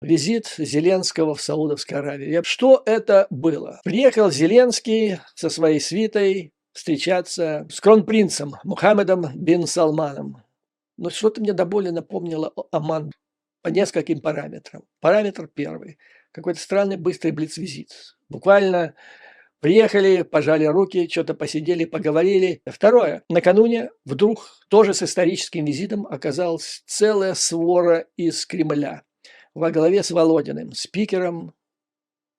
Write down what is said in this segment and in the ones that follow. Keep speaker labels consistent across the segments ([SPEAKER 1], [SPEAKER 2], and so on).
[SPEAKER 1] Визит Зеленского в Саудовской Аравии. Что это было? Приехал Зеленский со своей свитой встречаться с кронпринцем Мухаммедом бин Салманом. Но что-то мне до боли напомнило Оман по нескольким параметрам. Параметр первый. Какой-то странный быстрый блиц-визит. Буквально приехали, пожали руки, что-то посидели, поговорили. Второе. Накануне вдруг тоже с историческим визитом оказалась целая свора из Кремля во главе с Володиным, спикером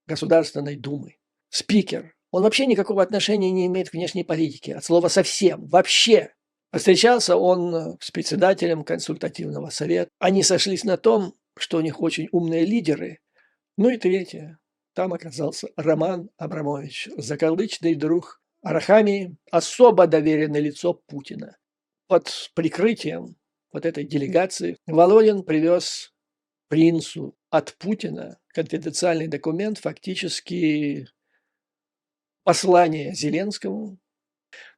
[SPEAKER 1] Государственной Думы. Спикер. Он вообще никакого отношения не имеет к внешней политике. От слова совсем. Вообще. Встречался он с председателем консультативного совета. Они сошлись на том, что у них очень умные лидеры. Ну и третье. Там оказался Роман Абрамович, закорлычный друг Арахамии, особо доверенное лицо Путина. Под прикрытием вот этой делегации Володин привез принцу от Путина конфиденциальный документ, фактически послание Зеленскому,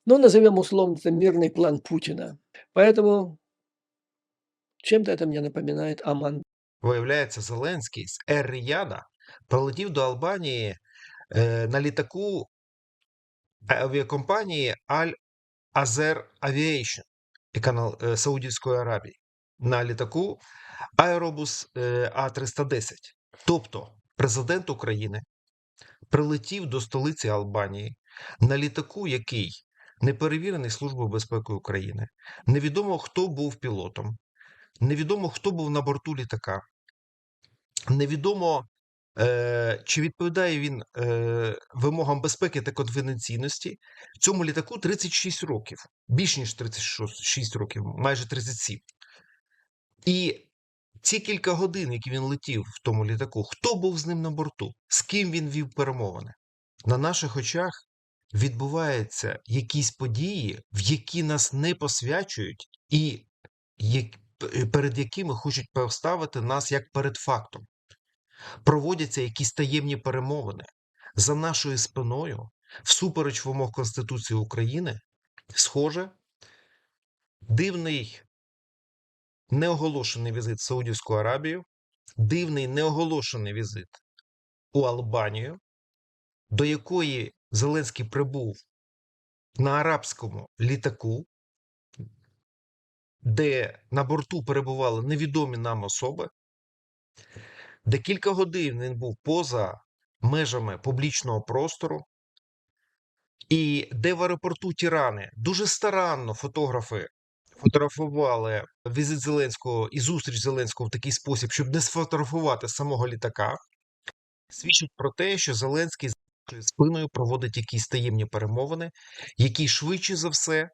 [SPEAKER 1] ну, назовем условно это мирный план Путина. Поэтому чем-то это мне напоминает Аман.
[SPEAKER 2] Виявляється, Зеленський з Ер-Ріяда прилетів до Албанії е, на літаку авіакомпанії Аль Азер Aviation, яка е, Саудівської Аравії, на літаку Аеробус е, А310. Тобто президент України прилетів до столиці Албанії на літаку, який не перевірений Службою безпеки України. Невідомо, хто був пілотом, невідомо, хто був на борту літака. Невідомо, е, чи відповідає він е, вимогам безпеки та конфіденційності. Цьому літаку 36 років, більш ніж 36 років, майже 37. І ці кілька годин, які він летів в тому літаку, хто був з ним на борту, з ким він вів перемовини? На наших очах відбуваються якісь події, в які нас не посвячують, і перед якими хочуть поставити нас як перед фактом. Проводяться якісь таємні перемовини за нашою спиною, всупереч вимог Конституції України. Схоже, дивний неоголошений візит в Саудівську Аравію, дивний неоголошений візит у Албанію, до якої Зеленський прибув на арабському літаку, де на борту перебували невідомі нам особи, де кілька годин він був поза межами публічного простору, і де в аеропорту Тірани? Дуже старанно фотографи фотографували візит Зеленського і зустріч Зеленського в такий спосіб, щоб не сфотографувати самого літака, свідчить про те, що Зеленський з спиною проводить якісь таємні перемовини, які швидше за все,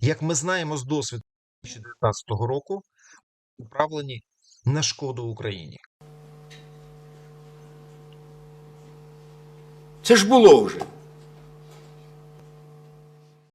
[SPEAKER 2] як ми знаємо з досвіду 2019 року, направлені на шкоду Україні.
[SPEAKER 3] Це ж було вже.